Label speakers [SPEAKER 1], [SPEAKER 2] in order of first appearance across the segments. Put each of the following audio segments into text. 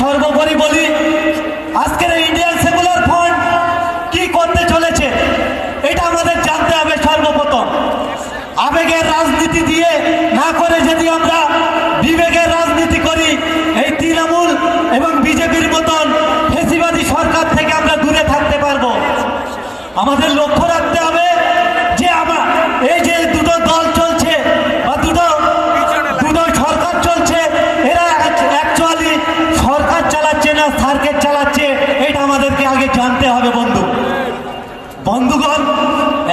[SPEAKER 1] সর্বোপরি বলি, আজকের ইন্ডিয়ান সেকুলার ফ্রন্ট কি করতে চলেছে, এটা আমাদের জানতে হবে সর্বপ্রথম। আবেগের রাজনীতি দিয়ে না করে যদি আমরা বিবেকের রাজনীতি করি, এই তৃণমূল এবং বিজেপির মতন ফেসিবাদী সরকার থেকে আমরা দূরে থাকতে পারব। আমাদের লক্ষ্য রাখতে হবে যে আমার এই যে দুটো দল চলছে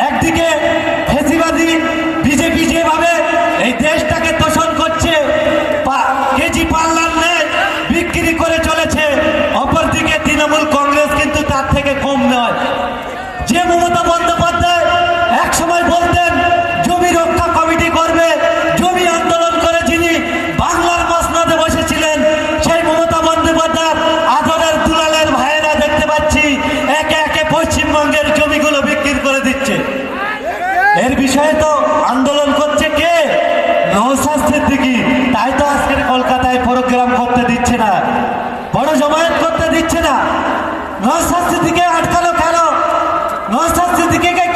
[SPEAKER 1] একদিকে তার থেকে কম নয়। যে মমতা বন্দ্যোপাধ্যায় এক সময় বলতেন, জমি রক্ষা কমিটি করবে, জমি আন্দোলন করে যিনি বাংলার মসনদে বসেছিলেন, সেই মমতা বন্দ্যোপাধ্যায় নৌসাদ সিদ্দিকি তাই তো আজকের কলকাতায় প্রোগ্রাম করতে দিচ্ছে না। বড় জমায়েত করতে দিচ্ছে না। নৌসাদ সিদ্দিকে আটকালো কেন? নৌসাদ সিদ্দিকিকে কি জন্য আটকালো